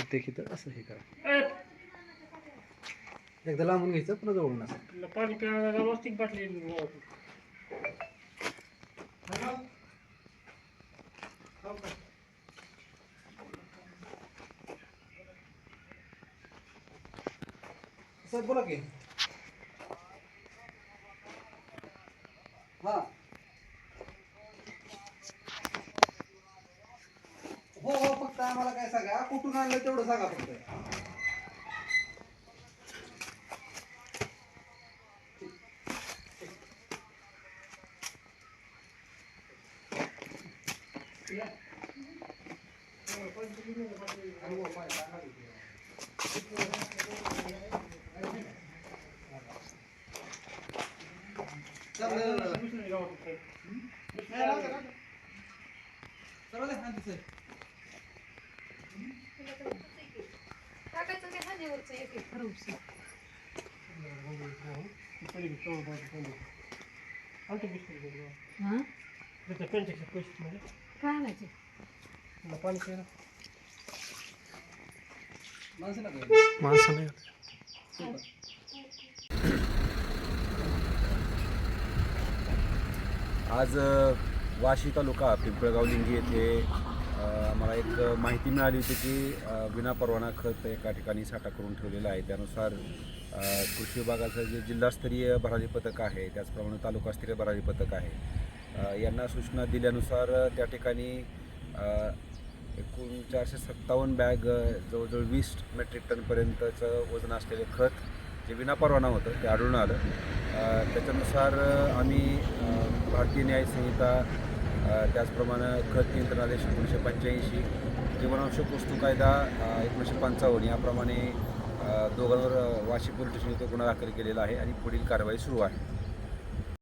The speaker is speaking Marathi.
प्रत्येक इथं असं हे करा. एकदा लांबून घ्यायचं पुन्हा जवळून असं पाणी प्यायला व्यवस्थित बाटली साहेब बोला की. हा हो हो फक्त आम्हाला काय सांगा? कुठून आणलं तेवढं सांगा फक्त. टाकायचं ते एक एक खरवशी. काय आणायचे माणसं नाही आज अ, वाशी तालुका पिंपळगाव लिंगी येथे मला एक माहिती मिळाली होती की विना परवाना खत एका ठिकाणी साठा करून ठेवलेला आहे. त्यानुसार कृषी विभागाचं जे जिल्हास्तरीय भरारी पथक आहे त्याचप्रमाणे तालुकास्तरीय भरारी पथक आहे यांना सूचना दिल्यानुसार त्या ठिकाणी एकूण चारशे सत्तावन्न बॅग जवळजवळ वीस मेट्रिक टनपर्यंतचं वजन असलेले खत जे विनापरवाना होतं ते आढळून आलं. त्याच्यानुसार आम्ही भारतीय न्याय संहिता त्याचप्रमाणे खत नियंत्रण आदेश एकोणीसशे पंच्याऐंशी. जीवनावश्यक वस्तू कायदा एकोणीसशे पंचावन्न. याप्रमाणे दोघांवर अ, वाशी पोलीस स्टेशन इथे गुन्हा दाखल केलेला आहे आणि पुढील कारवाई सुरू आहे.